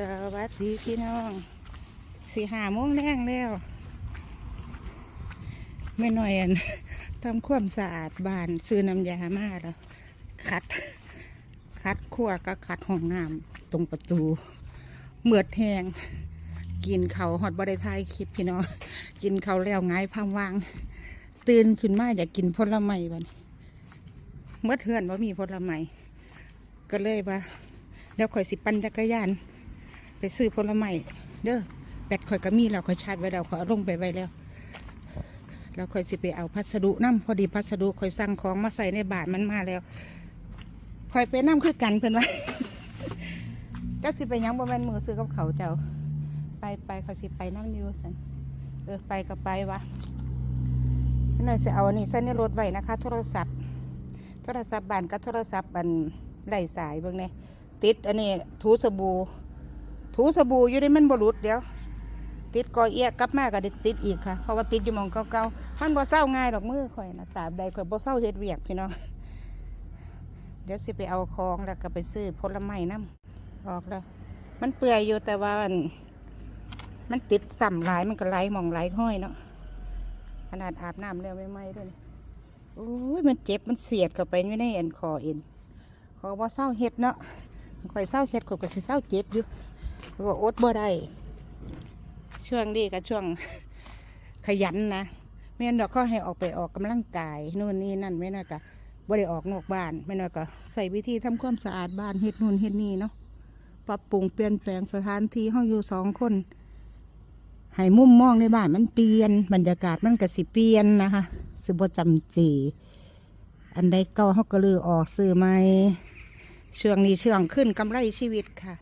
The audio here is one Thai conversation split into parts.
สวัสดีพี่น้องสี่หาโมงแรงแล้วไม่หน่อยอันทำความสะอาดบ้านซื้อน้ำยามาแล้วคัด คัดขั้วก็คัดห้องน้ำตรงประตูเหมือดแหงกินเขาหอดบริทายคลิปพี่น้องกินเขาแล้วไงายพามวาง ตื่นขึ้นมาอยากกินผลไม้บัดนเมื่อเทือนว่ามีผลไม้ก็เลยว่าเดี๋ยวข่อยสิปั่นจักรยาน ไปซื้อผลไม้เด้อแบตข่อยก็มีแล้วข่อยชาร์จไว้แล้วข่อยเอาลงไปไว้แล้วแล้วข่อยสิไปเอาพัสดุน้ำพอดีพัสดุข่อยสั่งของมาใส่ในบาทมันมาแล้วข่อยไปน้ำคือกันเพื่อนว่าจักสิไปยังบ่แม่นมือซื้อกับเขาเจ้า ไปไปข่อยสิไปน้ำนิวสันเออไปก็ไปวะนี่หน่อยสิเอาอันนี้ใส่ในรถไว้นะคะ โทรศัพท์ โทรศัพท์บ้านกับโทรศัพท์บันไร้สายเบิ่งเนี่ยติดอันนี้ถูสบู่ ถูสบู่อยู่ในมันบรุษเดี๋ยว ติดกอเอียกลับมาก็ได้ติดอีกค่ะ เพราะว่าติดอยู่มองเก่าๆมันบ่เศร้าง่ายดอกมือข่อยนะตาบใดข่อยบ่เศร้าเฮ็ดเวียกพี่น้องเดี๋ยวสิไปเอาของแล้วก็ไปซื้อผลไม้น้ำออกแล้ว มันเปื่อยอยู่แต่ว่ามันมันติดสั่มหลายมันก็ไหลมองไหลห้อยเนาะขนาดอาบน้ำแล้วไม่ไหม้ด้วยนี่โอ้ยมันเจ็บมันเสียดเข้าไปไม่ในเอ็นคอเอ็นขอบ่เศร้าเฮ็ดเนาะข่อยเศร้าเฮ็ดข่อยก็สิเศร้าเจ็บอยู่ ก็อดบ่ได้ ช่วงนี้ก็ช่วงขยันนะแม่นดอกเขาให้ออกไปออกกำลังกายนู่นนี่นั่นไม่น่าก็บ่ได้ออกนอกบ้านไม่น่าก็ใส่วิธีทำความสะอาดบ้านเฮ็ดนู่นเฮ็ดนี่เนาะปรับปรุงเปลี่ยนแปลงสถานที่เฮาอยู่สองคนให้มุมมองในบ้านมันเปลี่ยน บรรยากาศมันก็สิเปลี่ยนนะคะสิบ่จำจีอันใดเก่าเฮาก็ลือออกซื้อใหม่ช่วงนี้ช่วงขึ้นกำไรชีวิตค่ะ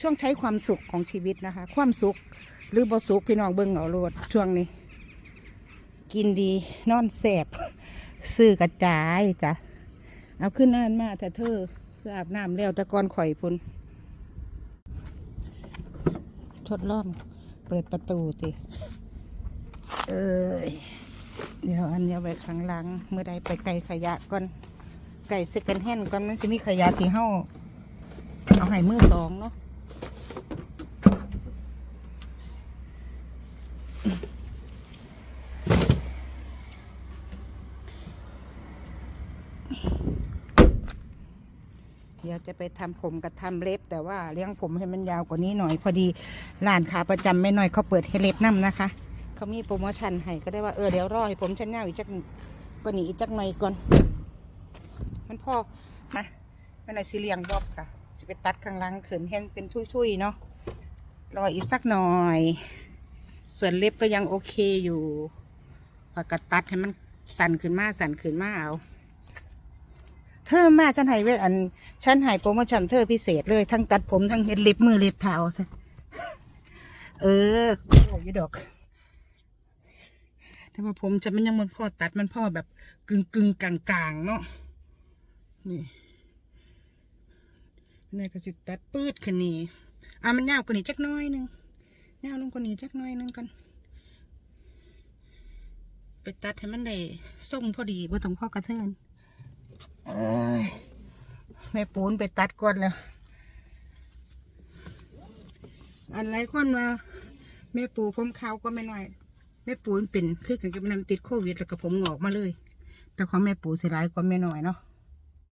ช่วงใช้ความสุขของชีวิตนะคะ ความสุขหรือบ่สุขพี่น้องเบิ่งเอาโลดช่วงนี้ กินดีนอนแสบซื้อกระจายจ้ะเอาขึ้นนานมาแต่เธอเพื่ออาบน้ำแล้วต่ก่อนข่อยพุ่นทดลองเปิดประตูสิเอ้ยเดี๋ยวอันนี้ไว้ข้างหลังเมื่อใดไปไกลขยะก่อนไก่เซกันแห่นก่อนมันจะมีขยะที่เฮาเอาให้มือสองเนาะ เดี๋ยว จะไปทำผมกับทำเล็บ แต่ว่าเลี้ยงผมให้มันยาวกว่านี้หน่อยพอดีร้านขาประจำไม่น้อยเขาเปิดให้เล็บน้ำนะคะ เขามีโปรโมชั่นให้ก็ได้ว่าเออเดี๋ยวรอให้ผมชั้นยาวอีกจักก็หนีอีกจักหน่อยก่อน มันพอมาไม่น้อยสิเลียงบอบค่ะจะไปตัดข้างล่างเขินเห็นเป็นชุยๆเนาะรออีกสักหน่อย ส่วนเล็บก็ยังโอเคอยู่พอกระตัดให้มันสั่นขึ้นมาสั่นขึ้นมาเอา เธอมาฉันให้เวทอันฉันให้โปรโมชั่นเธอพิเศษเลยทั้งตัดผมทั้งเฮ็ดล็บมือเล็บเท้าซะเออโอ้ยดอกแต่ว่าผมจะมันยังมันพ่อตัดมันพ่อแบบกึ่งกึ่งกลางกลางๆเนาะนี่นี่ก็สิตัดปืดขึ้นนี่อะมันยาวกว่านี้จักน้อยหนึงยาวลงกว่านี้จักน้อยหนึงกันไปตัดให้มันได้ทรงพอดีบ่ต้องพ่อกระเทือน แม่ปูนไปตัดก่อนแล้ว อันไรคนมาแม่ปูผมขาวก็ไม่น้อย แม่ปูนเป็นคือกันกับนำติดโควิดแล้วก็ผมงอกมาเลย แต่ของแม่ปูเสียหลายกว่าแม่น้อยเนาะ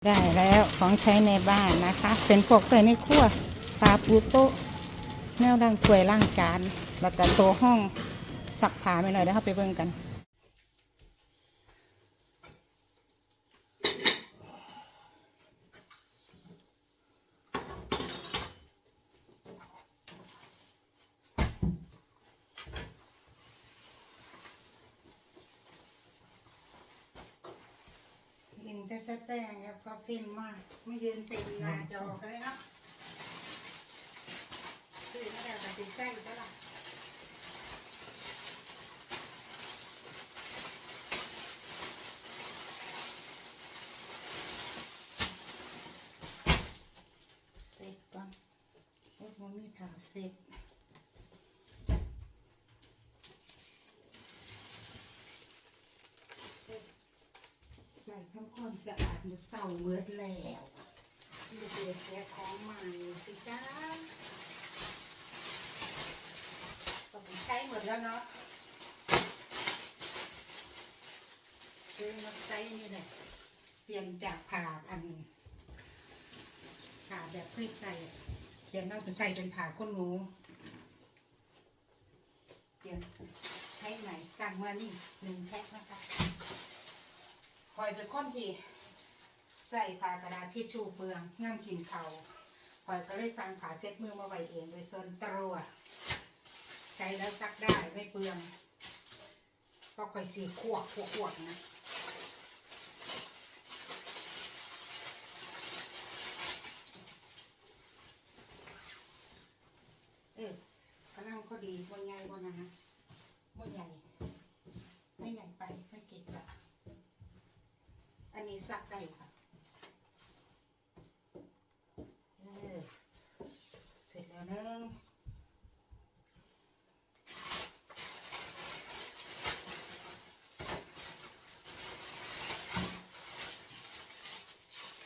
ได้แล้วของใช้ในบ้านนะคะ เป็นพวกใส่ในครัวปลาปูโต๊ะแนวล่างถ้วยล่างจานแล้วก็โต๊ะห้องสักผ้าไม่น้อยเดี๋ยวเราไปเบิ่งกัน สแตงแล้วก็ฟิล์มากไม่ยืนเป็นหน้าจอกันเลยเนาะคือไม่ได้ตัดสินใจก็ล่ะเสร็จก่อนโอ้ยมันมีผ่าเสร็จ ความสะอาดมันเศร้าเวิร์ดแล้วดูเดี๋ยวเสีของใหม่สิจ้าต้องใช้หมดแล้วเนาะซื้อมาใช้นี่แหละเปลี่ยนจากผ่าอันผ่าแบบเคยใส่เปลี่ยนมาเป็นใส่เป็นผ่าก้นหงูเปลี่ยนใช้ใหม่สั่งมานี่หนึ่งแพ็คนะคะ คอยเป็นคนที่ใส่ผ้ากระดาษทิชชู่เปลืองง่ามกินเขาคอยก็เลยสั่งผ้าเซ็ตมือมาไว้เองโดยส่วนตัวใช้แล้วซักได้ไม่เปลือง ก็คอยสีขวกขวกขวบนะ เออกำลังพอดีบนใหญ่บนนะฮะบนใหญ่ ไม่ใหญ่ไปไม่เก็บละอันนี้ ซักได้ค่ะเสร็จแล้วนึง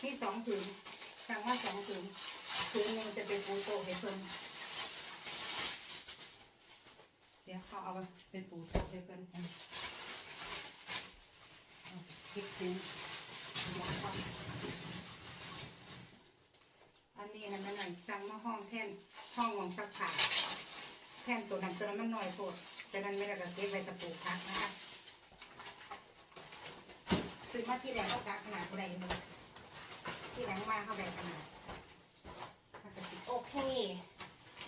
นี่สองถุงสั่งว่าสองถุงถุงหนึ่งจะเป็นปูโตให้เพิ่มเดี๋ยวเขาเอาไปเป็นปูโตให้เพื่อนกันเอาพริกทิ้ง อันนี้นะมันหน่อยสั่งมาห้องแท่นห้องของสักขาแท่นตัวนั้นตัวนั้นมันหน่อยโปดแต่นั้นไม่ได้กระเก็บไว้ตะปูพักนะคะซื้อมาที่แหลงเขากักขนาดเท่าไร่เลยที่แหลงมาเขาได้ขนาดมันก็สิโอเค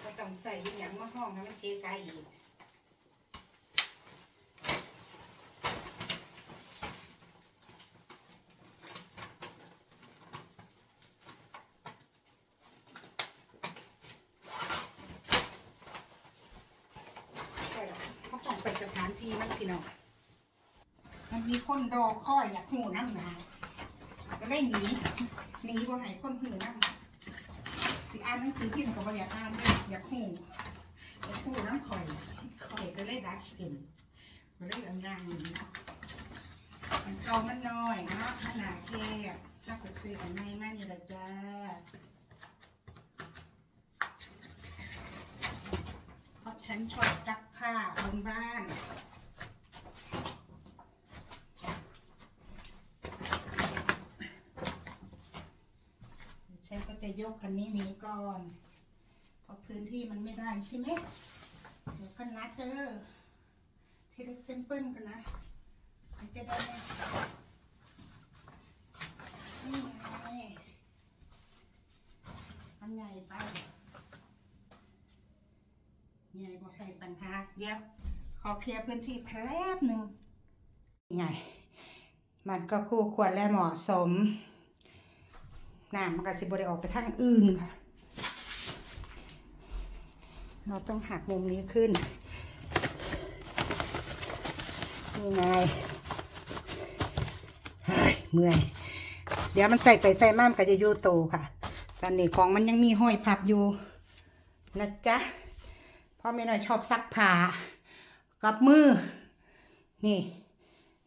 ก็ต้องใส่อหย่างมาห้องนะมันเกะกะอีก แต่เขาต้องไปสถานที่มัน พี่น้อง มันมีคนดอข้อยอยากหูน้ำหนาก็ได้หนีหนีบ่ให้คนหูน้ำสิอ่านหนังสือพิมพ์ก็บ่อยากอ่านเลยอยากหูอยากหูน้ำข่อยข่อยก็เลยรักสินก็เลยอาย่างหนีเนาะมันเก่ามันน้อยเนาะขนาดแค่ถ้าก็ซื้ออันใหม่มานี่ละจ้าเพราะฉันชอบซักผ้าบนบ้าน ฉันก็ จะยกคันนี้หนี้ก่อน เพราะพื้นที่มันไม่ได้ใช่ไหมเดี๋ยวกันนะเธอทีเล็กเซนเปิลกันนะมันจะได้ไมนี่ไงอันใหญ่ไปใหญ่บ่ใช่ปัญหาเดี๋ยวขอเคลียร์พื้นที่แป๊บหนึ่งไง มันก็คู่ควรและเหมาะสม น้ำมันก็สิบได้ออกไปทางอื่นค่ะ เราต้องหักมุมนี้ขึ้น นี่ไงเฮ้ยเมื่อย เดี๋ยวมันใส่ไปใส่มามก็จะอยู่โตค่ะ ตอนนี้ของมันยังมีห้อยพับอยู่นะจ๊ะพ่อแม่หน่อยชอบซักผ้ากับมือ นี่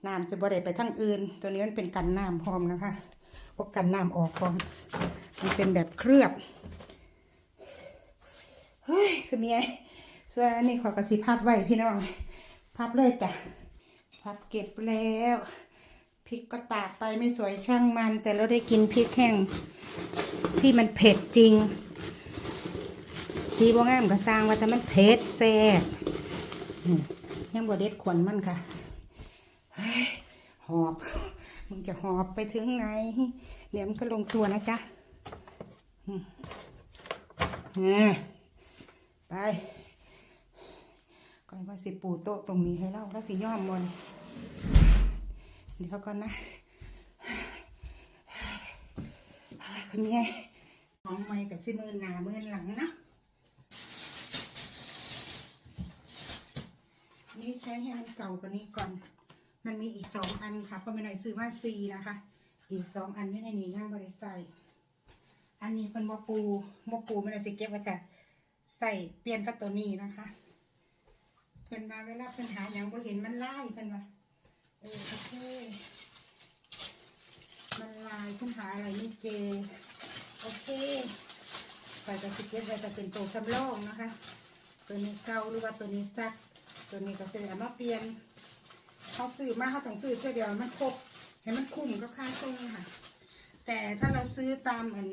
น้ำจะบ่ได้ไปทั้งอื่น ตัวนี้มันเป็นกันน้ำพร้อมนะคะ กกันน้ำออกพร้อมมันเป็นแบบเคลือบ เฮ้ยคือเมียส่วนอันนี้ขอกระสีพับไว้พี่น้อง พับเลยจ้ะ พับเก็บแล้วพริกก็ตากไปไม่สวยช่างมัน แต่เราได้กินพริกแห้งที่มันเผ็ดจริง สีบ่งามก็สร้างว่าแต่มันเผ็ดแซ่บอืมยังบ่เด็ดขวนมันค่ะเฮ้หอบ มึงจะหอบไปถึงไหนเดี๋ยวมันก็ลงตัวนะจ๊ะไปก่อนว่าสิปูโต๊ะตรงนี้ให้เราแล้วสิย่อมบนเดี๋ยวก่อนนะเป็นไงของไม่กับสิมือหนามือหลังนะนี่ใช้ให้มันเก่ากว่านี้ก่อน มันมีอีกสองอันค่ะเพราะไม่หน่อยซื้อมาสี่นะคะ อีกสองอันอยู่ในนี้ย่างบริใส่อันนี้เป็นบอปูบอปูไม่ได้จะเก็บไว้แต่ใส่เปลี่ยนกับตัวนี้นะคะ เพิ่นมาเวลาเพิ่นหาอย่างบ่เห็นมันไล่เพิ่นว่าเออโอเคมันลายเพิ่นหาอะไรไม่เจโอเคไปจะสิเก็บไว้แต่เป็นตัวสำรองนะคะ ตัวนี้เก่าหรือว่าตัวนี้ซัก ตัวนี้ก็เสร็จแล้วมาเปลี่ยน เขาซื้อมาเขาต้องซื้อเท่าเดียวมันครบให้มันคุ้มกับค่าส่งค่ะ แต่ถ้าเราซื้อตามอัน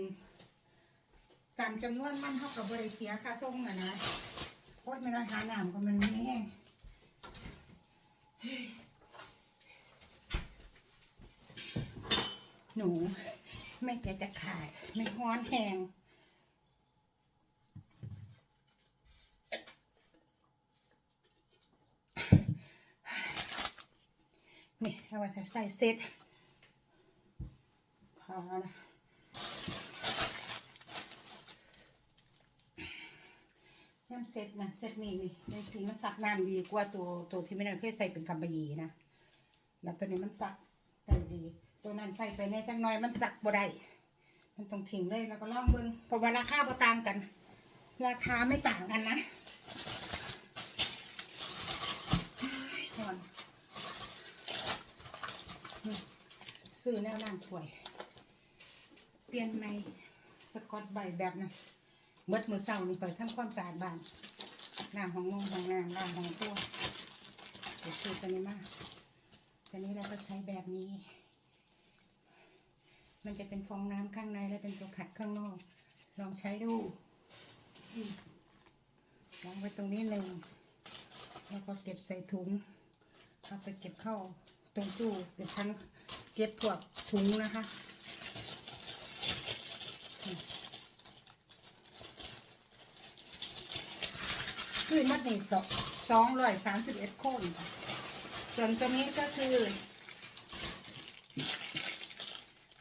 ตามจำนวนมันเท่ากับบริเสียค่าส่งอะนะโคตรไม่ราคาหนามก็มันไม่แห้งหนู ไม่แกจะขาย ไม่ฮ้อนแหง นี่เอาไว้ใส่เสร็จพอนะน้ำเสร็จนะเสร็จมีนี่ในสีมันซักน้ำดีกว่าตัวตัวที่ไม่ได้เคยใส่เป็นกำปะหยีนะแล้วตัวนี้มันซักได้ดี ตัวนั้นใส่ไปในจังน้อยมันซักบ่ได้มันต้องทิ้งเลยแล้วก็ลองเบิ่งเพราะว่าราคาบ่ต่างกัน ราคาไม่ต่างกันนะเฮ้ยก่อน ซื้อแนวล่างถ้วย เปลี่ยนใหม่สกอตใบแบบนะเมื่อมือเศร้านี่ไปทำความสะอาดบ้านล้างห้องนงห้องน้ำล้างห้องครัวเดี๋ยวซื้อตัวนี้มาตัวนี้เราก็ใช้แบบนี้ มันจะเป็นฟองน้ำข้างในและเป็นตัวขัดข้างนอก ลองใช้ดูวางไว้ตรงนี้หนึ่งแล้วก็เก็บใส่ถุงเอาไปเก็บเข้า ตรงตู้เดี๋ยวฉันเก็บพวกถุงนะคะคือมัดนี่สองสองร้อยสามสิบเอ็ดคนค่ส่วนตัวนี้ก็คือ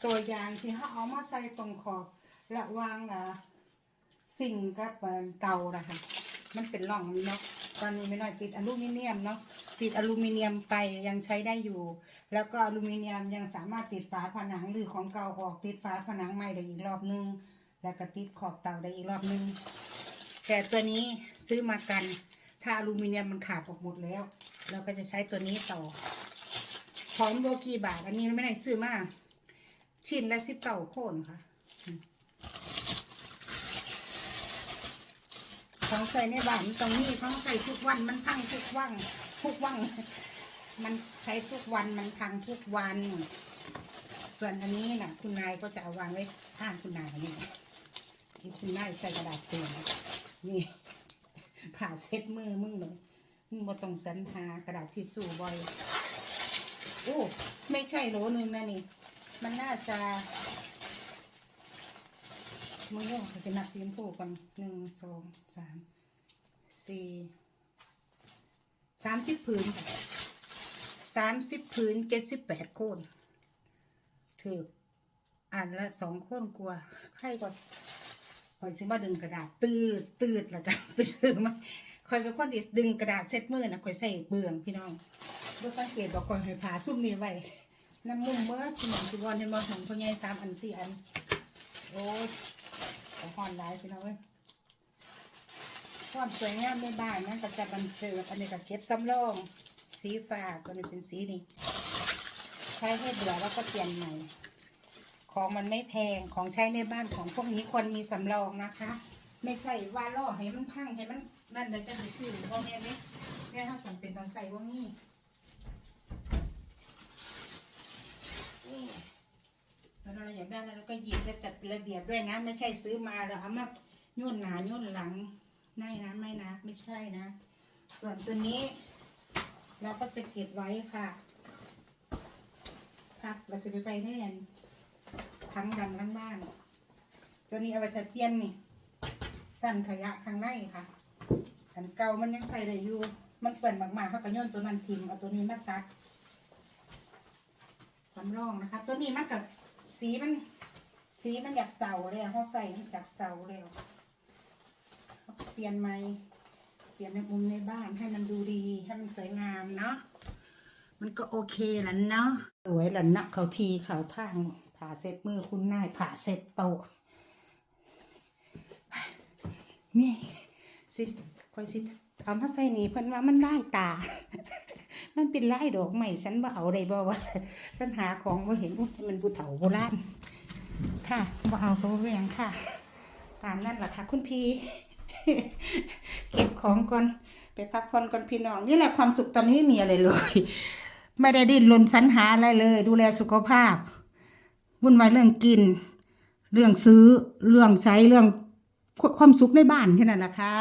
ตัวอยางที่เขาเอามาใส่ตรงขอบระวางอะสิ่งกับเอ่อเตานะคะมันเป็นร่องเนาะ ตอนนี้ไม่น้อยติดอลูมิเนียมเนาะติดอลูมิเนียมไปยังใช้ได้อยู่ แล้วก็อลูมิเนียมยังสามารถติดฝาผนังหรือของเก่าออกติดฝาผนังใหม่ได้อีกรอบนึง แล้วก็ติดขอบเตาได้อีกรอบนึง แต่ตัวนี้ซื้อมากัน ถ้าอลูมิเนียมมันขาดออกหมดแล้ว เราก็จะใช้ตัวนี้ต่อพร้อมโบกีบาท อันนี้ไม่ได้ซื้อมาชิ้นละสิบเก้าโคนค่ะ ของใส่ในบ้านตรงนี้ของใส่ทุกวันมันพังทุกวันทุกวันมันใช้ทุกวันมันพังทุกวัน ส่วนอันนี้น่ะคุณนายก็จะเอาวางไว้ข้างคุณนายนี่ที่คุณนายใส่กระดาษเตือนนี่ผ่าเซ็ตมือมึงเลยมึงบ่ต้องสรรหากระดาษทิชชู่บ่อยโอ้ไม่ใช่โหลนึงนะนี่ มันน่าจะ มือเขาจะนับสีชมพูก่อนหนึ่งสองสามสี่สามสิบผืนสามสิบผืนเจ็ดสิบแปดโคนถืออ่านละสองโคนกลัวใครก็คอยซื้อมาดึงกระดาษ ตืดตืดล้วจะไปซื้อมาคอยเป็นคนที่ดึงกระดาษเซ็ตมือนะคอยใส่เปลืองพี่น้องด้วยสังเกตบอกคอยให้ผ่าซุ่มนี้ไว้น้ำมุมเมื่อสมองสุวรรณในมอของพ่อใหญ่สามอันสี่อัน โอ้ ยแต่อนหลายสินะเว้ยความสวยงามในบ้านนะก็จะบันเจิดอันนี้ก็เก็บซ้ำรอง สีฟ้าตัวนี้เป็นสีนี่ใช้ให้เบื่อแล้วก็เปลี่ยนใหม่ ของมันไม่แพงของใช้ในบ้านของพวกนี้ควรมีสำรองนะคะ ไม่ใช่ว่าล่อให้มันพังให้มันนั่นเลยจะไปซื้อพ่อแม่นี้แม่ถ้าจำเป็นต้องใส่ว่านี่นี่แล้วเราอยากได้แล้วเราก็ หยิบแล้วจัดเป็นระเบียบด้วยนะ ไม่ใช่ซื้อมาแล้วเอามาย่นหนาย่นหลังไม่นะไม่นะ ไม่ใช่นะ ส่วนตัวนี้เราก็จะเก็บไว้ค่ะพักเราจะไปไปแน่นทั้งดำทั้งบ้านตัวนี้เอาไปถัดเปลี่ยนนี่สั่นขยะข้างในค่ะอันเก่ามันยังใส่ได้อยู่ มันเปิดมากๆเขาก็โย่นตัวนั้นทิ้งเอาตัวนี้มาตัดสำรองนะคะ ตัวนี้มันกับสีมัน สีมันอยากเสาเลยอะเขาใส่อยากเสาเลยเปลี่ยนไหมเปลี่ยนในมุมในบ้านให้มันดูดี ให้มันสวยงามเนาะมันก็โอเคแล้วเนาะสวยแล้วนะเขาทีเขาทางผ่าเซ็ตมือคุณนายผ่าเซ็ตโตนี่สิคอยสิเอามาใส่นี่เพิ่นว่ามันได้ตา มันเป็นลายดอกใหม่ฉันว่าเอาได้บ่ว่าฉันหาของว่าเห็นว่ามันผู้เฒ่าโบราณ ค่ะว่เอาก็บ่แหวงค่ะ ตามนั่นแหละค่ะ คุณพี่ เก็บของก่อนไปพักผ่อนก่อนพี่น้อง นี่แหละความสุขตอนนี้ไม่มีอะไรเลย ไม่ได้ดิ้นรนสรรหาอะไรเลย ดูแลสุขภาพวุ่นวายเรื่องกิน เรื่องซื้อเรื่องใช้เรื่องความสุขในบ้านแค่นั้นนะคะ